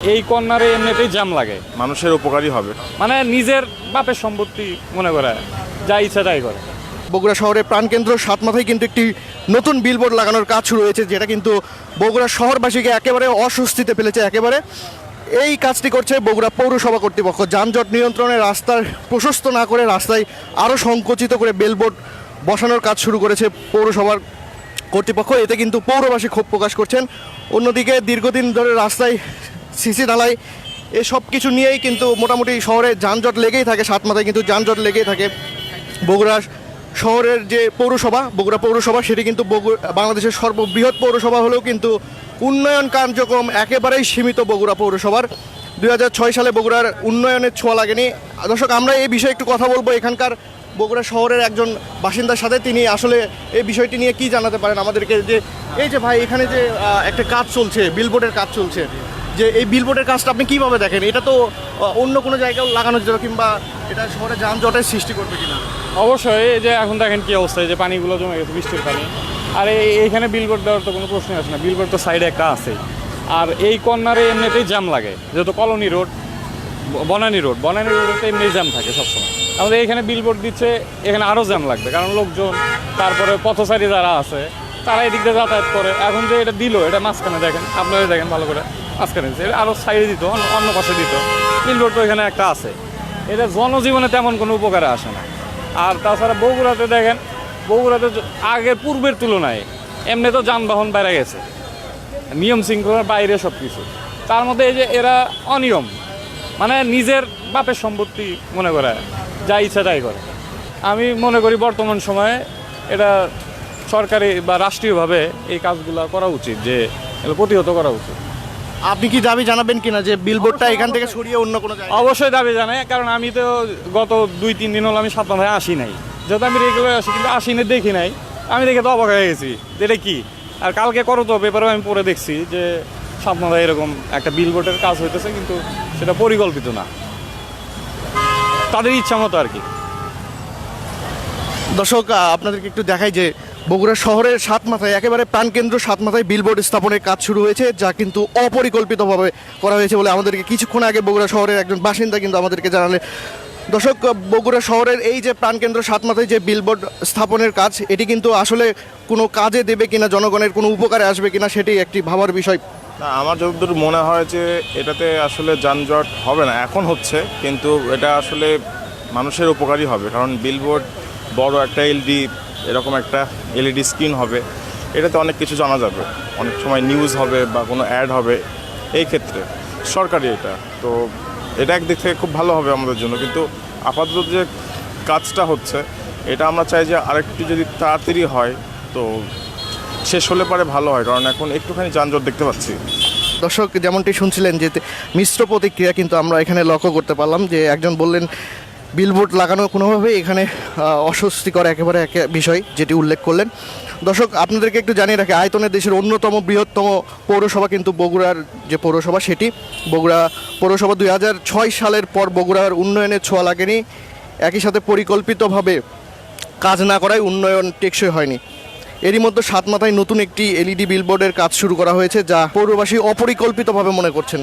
এই কর্নারে এমনিতেই জ্যাম লাগে। মানুষের উপকারী হবে। মানে নিজের বাপের সম্পত্তি মনে করে যা ইচ্ছা তাই করে। বগুড়া শহরের প্রাণকেন্দ্র সাত মাথায় কিন্তু একটি নতুন বিলবোর্ড লাগানোর কাজ শুরু হয়েছে যেটা কিন্তু বগুড়া শহরবাসীকে একেবারে অস্বস্তিতে ফেলেছে একেবারে। এই কাজটি করছে বগুড়া পৌরসভা কর্তৃপক্ষ। যানজট নিয়ন্ত্রণে রাস্তার প্রশস্ত না করে রাস্তায় আরও সংকুচিত করে বেলবোর্ড বসানোর কাজ শুরু করেছে পৌরসভার কর্তৃপক্ষ। এতে কিন্তু পৌরবাসী ক্ষোভ প্রকাশ করছেন। অন্যদিকে দীর্ঘদিন ধরে রাস্তায় সিসি ঢালাই এসব কিছু নিয়েই কিন্তু মোটামুটি শহরে যানজট লেগেই থাকে, সাত মাথায় কিন্তু যানজট লেগেই থাকে। বগুড়া শহরের যে পৌরসভা, বগুড়া পৌরসভা, সেটি কিন্তু বাংলাদেশের সর্ববৃহৎ পৌরসভা হলেও কিন্তু উন্নয়ন কার্যক্রম একেবারেই সীমিত বগুড়া পৌরসভার। দুই হাজার ছয় সালে বগুড়ার উন্নয়নের ছোঁয়া লাগেনি। দর্শক, আমরা এই বিষয়ে একটু কথা বলব। এখানকার বগুড়া শহরের একজন বাসিন্দার সাথে তিনি আসলে এই বিষয়টি নিয়ে কি জানাতে পারেন আমাদেরকে? যে, এই যে ভাই, এখানে যে একটা কাজ চলছে বিলবোর্ডের কাজ চলছে। যে এই বিলবোর্ডের কাজটা আপনি কীভাবে দেখেন? এটা তো অন্য কোনো জায়গায় লাগানো যেত কিংবা এটা শহরে যানজটের সৃষ্টি করবে কিনা? অবশ্যই, এই যে এখন দেখেন কি অবস্থা, এই যে পানিগুলো জমে গেছে, বৃষ্টির পানি। আর এই এইখানে বিলবোর্ড দেওয়ার তো কোনো প্রশ্নই আসে না। বিলবোর্ড তো সাইডে একটা আছে। আর এই কর্নারে এমনিতেই জ্যাম লাগে, যেহেতু colony road Banani road Banani রোডে তো এমনি জ্যাম থাকে সবসময়। আমাদের এখানে বিলবোর্ড দিচ্ছে, এখানে আরও জ্যাম লাগবে, কারণ লোকজন, তারপরে পথচারী যারা আছে, তারা এদিক দিয়ে যাতায়াত করে। এখন যে এটা দিল, এটা মাঝখানে দেখেন আপনারা দেখেন ভালো করে। মাঝখানে আরও সাইডে দিত, অন্য- পাশে দিত। বিলবোর্ড তো এখানে একটা আছে। এটা জনজীবনে তেমন কোনো উপকারে আসে না। আর তাছাড়া বগুড়াতে দেখেন, বগুড়াতে আগের পূর্বের তুলনায় এমনি তো যানবাহন বেড়ে গেছে। নিয়ম শৃঙ্খলার বাইরে সব কিছু তার মধ্যে এই যে এরা অনিয়ম মানে নিজের বাপের সম্পত্তি মনে করে, যা ইচ্ছা তাই করে। আমি মনে করি বর্তমান সময়ে এটা সরকারি বা রাষ্ট্রীয়ভাবে এই কাজগুলো করা উচিত, যে প্রতিহত করা উচিত। আপনি কি দাবি জানাবেন কিনা যে বিলবোর্ডটা এখান থেকে সরিয়ে অন্য কোনো জায়গায়? অবশ্যই দাবি জানাই কারণ আমি তো গত দুই তিন দিন হলো আমি সাত মাথায় আসি নাই। যেহেতু আমি রেগুলার আসি কিন্তু আসি না দেখি নাই। আমি দেখে তো অবাক হয়ে গেছি এটা কি? আর কালকে করো তো পেপারে আমি পড়ে দেখছি যে সাত মাথায় এরকম একটা বিলবোর্ডের কাজ হইতেছে কিন্তু সেটা পরিকল্পিত না। তাদের ইচ্ছা মতো আর কি। দর্শক আপনাদেরকে একটু দেখাই যে বগুড়া শহরের সাত মাথায়, একেবারে প্রাণকেন্দ্র সাত মাথায় বিলবোর্ড স্থাপনের কাজ শুরু হয়েছে, যা কিন্তু অপরিকল্পিতভাবে করা হয়েছে বলে আমাদেরকে কিছুক্ষণ আগে বগুড়া শহরের একজন বাসিন্দা কিন্তু আমাদেরকে জানালে দর্শক বগুড়া শহরের এই যে প্রাণকেন্দ্র সাত মাথায় যে বিলবোর্ড স্থাপনের কাজ, এটি কিন্তু আসলে কোনো কাজে দেবে কিনা, জনগণের কোনো উপকারে আসবে কিনা, সেটি একটি ভাবার বিষয়। না, আমার যতদূর মনে হয় যে এটাতে আসলে যানজট হবে না, এখন হচ্ছে, কিন্তু এটা আসলে মানুষের উপকারী হবে, কারণ বিলবোর্ড বড় একটা এলডি এরকম একটা এলইডি স্ক্রিন হবে। এটাতে অনেক কিছু জানা যাবে। অনেক সময় নিউজ হবে বা কোনো অ্যাড হবে এই ক্ষেত্রে। সরকারি এটা। তো এটা একদিক থেকে খুব ভালো হবে আমাদের জন্য। কিন্তু আপাতত যে কাজটা হচ্ছে, এটা আমরা চাই যে আরেকটু যদি তাড়াতাড়ি হয়, তো শেষ হলে পারে ভালো হয়। কারণ এখন একটুখানি যানজট দেখতে পাচ্ছি। দর্শক, যেমনটি শুনছিলেন যে মিশ্র প্রতিক্রিয়া কিন্তু আমরা এখানে লক্ষ্য করতে পারলাম যে একজন বললেন বিলবোর্ড লাগানো কোনোভাবেই এখানে অস্বস্তিকর একেবারে এক বিষয় যেটি উল্লেখ করলেন। দর্শক, আপনাদেরকে একটু জানিয়ে রাখি, আয়তনের দেশের অন্যতম বৃহত্তম পৌরসভা কিন্তু বগুড়ার যে পৌরসভা, সেটি বগুড়া পৌরসভা দুই হাজার ছয় সালের পর বগুড়ার উন্নয়নের ছোঁয়া লাগেনি। একই সাথে পরিকল্পিতভাবে কাজ না করায় উন্নয়ন টেকসই হয়নি। এরই মধ্যে সাত মাথায় নতুন একটি এলইডি বিলবোর্ডের কাজ শুরু করা হয়েছে, যা পৌরবাসী অপরিকল্পিতভাবে মনে করছেন।